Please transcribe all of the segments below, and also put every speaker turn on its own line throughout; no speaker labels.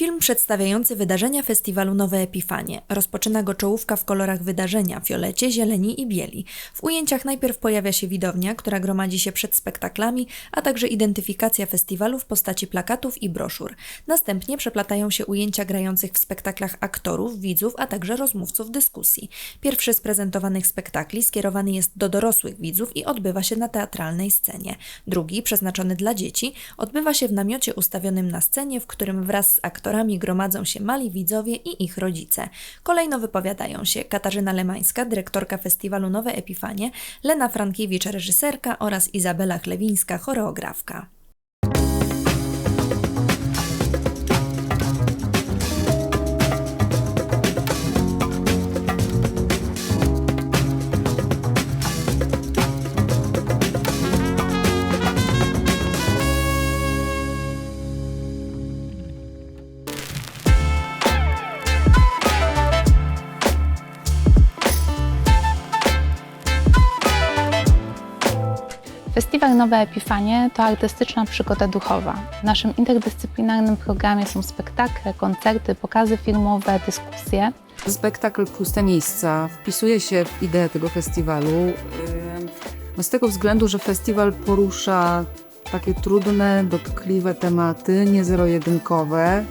Film przedstawiający wydarzenia festiwalu Nowe Epifanie. Rozpoczyna go czołówka w kolorach wydarzenia, fiolecie, zieleni i bieli. W ujęciach najpierw pojawia się widownia, która gromadzi się przed spektaklami, a także identyfikacja festiwalu w postaci plakatów i broszur. Następnie przeplatają się ujęcia grających w spektaklach aktorów, widzów, a także rozmówców dyskusji. Pierwszy z prezentowanych spektakli skierowany jest do dorosłych widzów i odbywa się na teatralnej scenie. Drugi, przeznaczony dla dzieci, odbywa się w namiocie ustawionym na scenie, w którym wraz z aktorami gromadzą się mali widzowie i ich rodzice. Kolejno wypowiadają się Katarzyna Lemańska, dyrektorka festiwalu Nowe Epifanie, Lena Frankiewicz, reżyserka oraz Izabela Chlewińska, choreografka.
Festiwal Nowe Epifanie to artystyczna przygoda duchowa. W naszym interdyscyplinarnym programie są spektakle, koncerty, pokazy filmowe, dyskusje.
Spektakl Puste Miejsca wpisuje się w ideę tego festiwalu. No z tego względu, że festiwal porusza takie trudne, dotkliwe tematy, nie zero-jedynkowe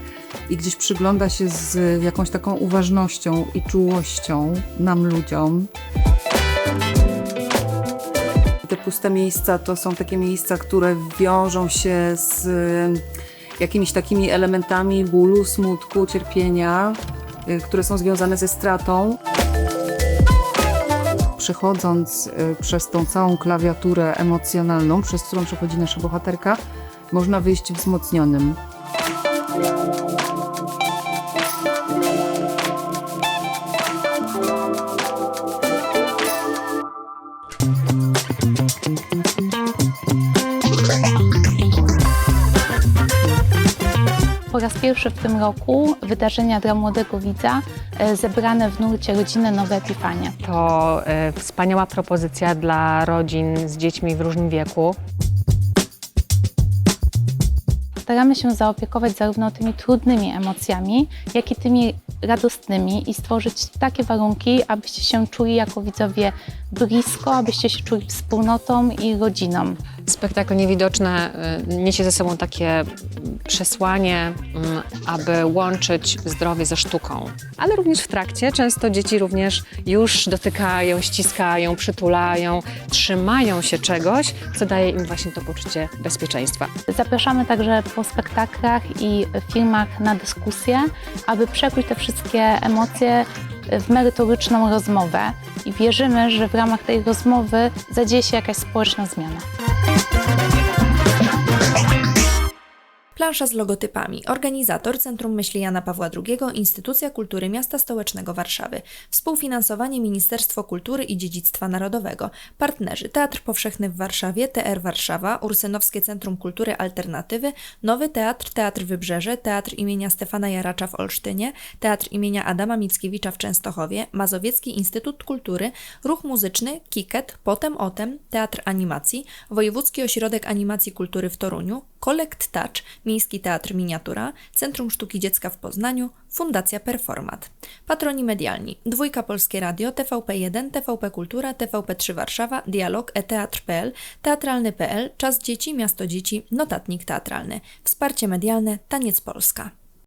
i gdzieś przygląda się z jakąś taką uważnością i czułością nam ludziom. Te puste miejsca to są takie miejsca, które wiążą się z jakimiś takimi elementami bólu, smutku, cierpienia, y, które są związane ze stratą. Przechodząc y, przez tą całą klawiaturę emocjonalną, przez którą przechodzi nasza bohaterka, można wyjść wzmocnionym.
Po raz pierwszy w tym roku wydarzenia dla młodego widza e, zebrane w nurcie Rodziny Nowe Epifanie.
To e, wspaniała propozycja dla rodzin z dziećmi w różnym wieku.
Staramy się zaopiekować zarówno tymi trudnymi emocjami, jak i tymi radosnymi i stworzyć takie warunki, abyście się czuli jako widzowie blisko, abyście się czuli wspólnotą i rodziną.
Spektakl Niewidoczne y, niesie ze sobą takie przesłanie, mm, aby łączyć zdrowie ze sztuką. Ale również w trakcie często dzieci również już dotykają, ściskają, przytulają, trzymają się czegoś, co daje im właśnie to poczucie bezpieczeństwa.
Zapraszamy także po spektaklach i filmach na dyskusję, aby przekuć te wszystkie emocje w merytoryczną rozmowę i wierzymy, że w ramach tej rozmowy zadzieje się jakaś społeczna zmiana. Thank you.
Plansza z logotypami. Organizator Centrum Myśli Jana Pawła II, Instytucja Kultury Miasta Stołecznego Warszawy. Współfinansowanie Ministerstwo Kultury i Dziedzictwa Narodowego. Partnerzy Teatr Powszechny w Warszawie, TR Warszawa, Ursynowskie Centrum Kultury Alternatywy, Nowy Teatr, Teatr Wybrzeże, Teatr imienia Stefana Jaracza w Olsztynie, Teatr imienia Adama Mickiewicza w Częstochowie, Mazowiecki Instytut Kultury, Ruch Muzyczny, Kiket, Potem Otem, Teatr Animacji, Wojewódzki Ośrodek Animacji Kultury w Toruniu, Kolekt Touch, Miejski Teatr Miniatura, Centrum Sztuki Dziecka w Poznaniu, Fundacja Performat. Patroni medialni: Dwójka Polskie Radio, TVP1, TVP Kultura, TVP3 Warszawa, Dialog, eteatr.pl, Teatralny.pl, Czas Dzieci, Miasto Dzieci, Notatnik Teatralny. Wsparcie medialne Taniec Polska.